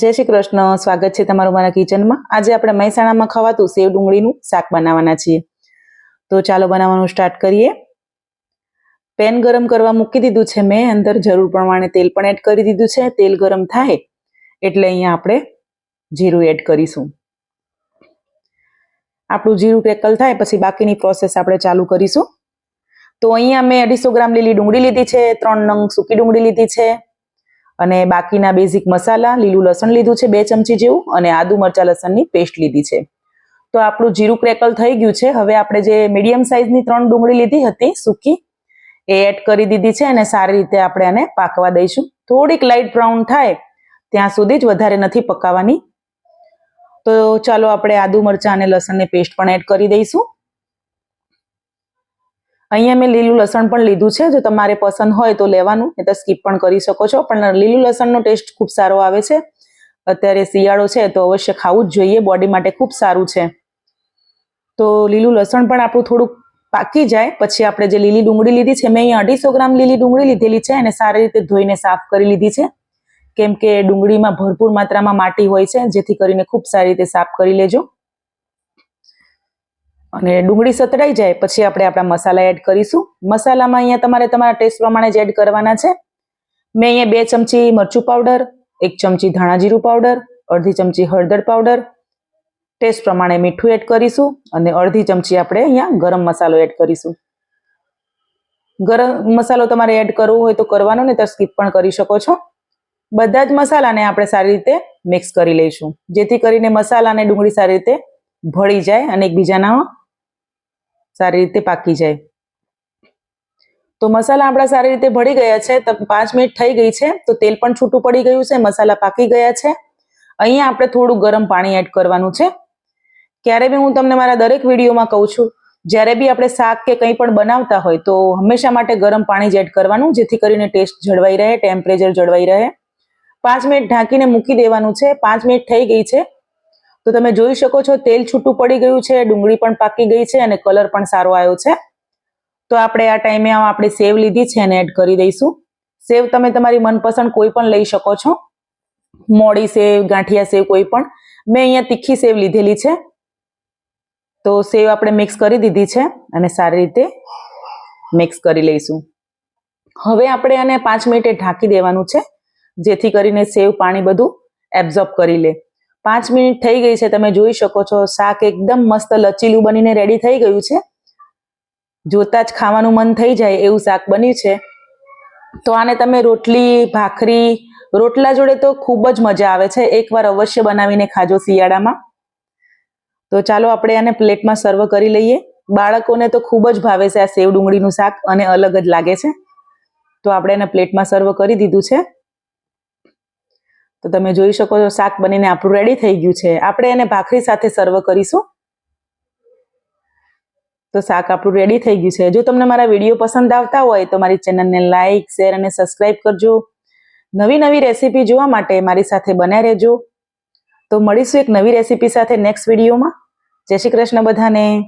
જય શ્રી કૃષ્ણ. સ્વાગત છે તમારું મારા કિચનમાં. આજે આપણે મહેસાણામાં ખવાતું સેવ ડુંગળીનું શાક બનાવવાના છીએ. તો ચાલો બનાવવાનું સ્ટાર્ટ કરીએ. પેન ગરમ કરવા મૂકી દીધું છે મેં. અંદર જરૂર પ્રમાણે તેલ પણ એડ કરી દીધું છે. તેલ ગરમ થાય એટલે અહીંયા આપણે જીરું એડ કરીશું. આપણું જીરું ક્રેકલ થાય પછી બાકીની પ્રોસેસ આપણે ચાલુ કરીશું. તો અહીંયા મેં અઢીસો ગ્રામ લીલી ડુંગળી લીધી છે. ત્રણ નંગ સૂકી ડુંગળી લીધી છે. અને બાકીના બેઝિક મસાલા, લીલું લસણ લીધું છે બે ચમચી જેવું અને આદુ મરચા લસણની પેસ્ટ લીધી છે. તો આપણું જીરું ક્રેકલ થઈ ગયું છે. હવે આપણે જે મીડિયમ સાઇઝની ત્રણ ડુંગળી લીધી હતી, સૂકી, એ એડ કરી દીધી છે અને સારી રીતે આપણે આને પાકવા દઈશું. થોડીક લાઇટ બ્રાઉન થાય, ત્યાં સુધી જ વધારે નથી પકાવવાની તો ચાલો આપણે આદુ મરચા અને લસણની પેસ્ટ પણ એડ કરી દઈશું. અહીંયા મેં લીલું લસણ પણ લીધું છે. જો તમારે પસંદ હોય તો લેવાનું, નહીં તો સ્કીપ પણ કરી શકો છો. પણ લીલું લસણનો ટેસ્ટ ખૂબ સારો આવે છે. અત્યારે શિયાળો છે તો અવશ્ય ખાવું જ જોઈએ. બોડી માટે ખૂબ સારું છે. તો લીલું લસણ પણ આપણું થોડુંક પાકી જાય. પછી આપણે જે લીલી ડુંગળી લીધી છે, મેં અહીંયા અઢીસો ગ્રામ લીલી ડુંગળી લીધેલી છે. અને સારી રીતે ધોઈને સાફ કરી લીધી છે. કેમ કે ડુંગળીમાં ભરપૂર માત્રામાં માટી હોય છે, જેથી કરીને ખૂબ સારી રીતે સાફ કરી લેજો. અને ડુંગળી સતડાઈ જાય, પછી આપણે આપણા મસાલા એડ કરીશું. મસાલામાં અહીંયા તમારે તમારા ટેસ્ટ પ્રમાણે જ એડ કરવાના છે. મેં અહીંયા બે ચમચી મરચું પાવડર એક ચમચી ધાણા જીરું પાવડર અડધી ચમચી હળદર પાવડર ટેસ્ટ પ્રમાણે મીઠું એડ કરીશું અને અડધી ચમચી આપણે અહીંયા ગરમ મસાલો એડ કરીશું. ગરમ મસાલો તમારે એડ કરવો હોય તો કરવાનો ને તો સ્કીપ પણ કરી શકો છો. બધા જ મસાલાને આપણે સારી રીતે મિક્સ કરી લઈશું. જેથી કરીને મસાલા અને ડુંગળી સારી રીતે ભળી જાય અને એકબીજાના સારી રીતે પાકી જાય. તો મસાલા આપણા સારી રીતે ભળી ગયા છે પાંચ મિનિટ થઈ ગઈ છે, તો તેલ પણ છૂટું પડી ગયું છે, મસાલા પાકી ગયા છે. અહીંયા આપણે થોડું ગરમ પાણી એડ કરવાનું છે. ક્યારે બી હું તમને મારા દરેક વિડીયોમાં કહું છું, જ્યારે બી આપણે શાક કે કંઈ પણ બનાવતા હોય, તો હંમેશા માટે ગરમ પાણી જ એડ કરવાનું, જેથી કરીને ટેસ્ટ જળવાઈ રહે, ટેમ્પરેચર જળવાઈ રહે. પાંચ મિનિટ ઢાંકીને મૂકી દેવાનું છે, પાંચ મિનિટ થઈ ગઈ છે તો તમે જોઈ શકો છો, તેલ છૂટું પડી ગયું છે, ડુંગળી પણ પાકી ગઈ છે અને કલર પણ સારો આવ્યો છે. તો આપણે આ ટાઈમે આપણે સેવ લીધી છે એને એડ કરી દઈશું. સેવ તમે તમારી મનપસંદ કોઈ પણ લઈ શકો છો. મોડી સેવ, ગાંઠિયા સેવ કોઈ પણ. મેં અહીંયા તીખી સેવ લીધેલી છે. તો સેવ આપણે મિક્સ કરી દીધી છે અને સારી રીતે મિક્સ કરી લઈશું. હવે આપણે આને પાંચ મિનિટે ઢાંકી દેવાનું છે, જેથી કરીને સેવ, પાણી બધું એબ્ઝોર્બ કરી લે. પાંચ મિનિટ થઈ ગઈ છે, તમે જોઈ શકો છો, શાક એકદમ મસ્ત લચીલું બનીને રેડી થઈ ગયું છે. જોતા જ ખાવાનું મન થઈ જાય એવું શાક બન્યું છે. તો આને તમે રોટલી, ભાખરી, રોટલા જોડે તો ખૂબ જ મજા આવે છે, એકવાર અવશ્ય બનાવીને ખાજો શિયાળામાં. તો ચાલો આપણે આને પ્લેટમાં સર્વ કરી લઈએ. બાળકોને તો ખૂબ જ ભાવે છે આ સેવ ડુંગળીનું શાક અને અલગ જ લાગે છે. તો આપણે એને પ્લેટમાં સર્વ કરી દીધું છે. તો તમે જોઈ શકો છો, શાક બનીને આપણું રેડી થઈ ગયું છે. આપણે એને ભાખરી સાથે સર્વ કરીશું. તો શાક આપણું રેડી થઈ ગયું છે. જો તમને મારા વીડિયો પસંદ આવતા હોય, તો મારી ચેનલને લાઇક શેર અને સબસ્ક્રાઈબ કરજો. નવી નવી રેસીપી જોવા માટે મારી સાથે બન્યા રહેજો. તો મળીશું એક નવી રેસીપી સાથે નેક્સ્ટ વિડીયોમાં જય શ્રી કૃષ્ણ બધાને.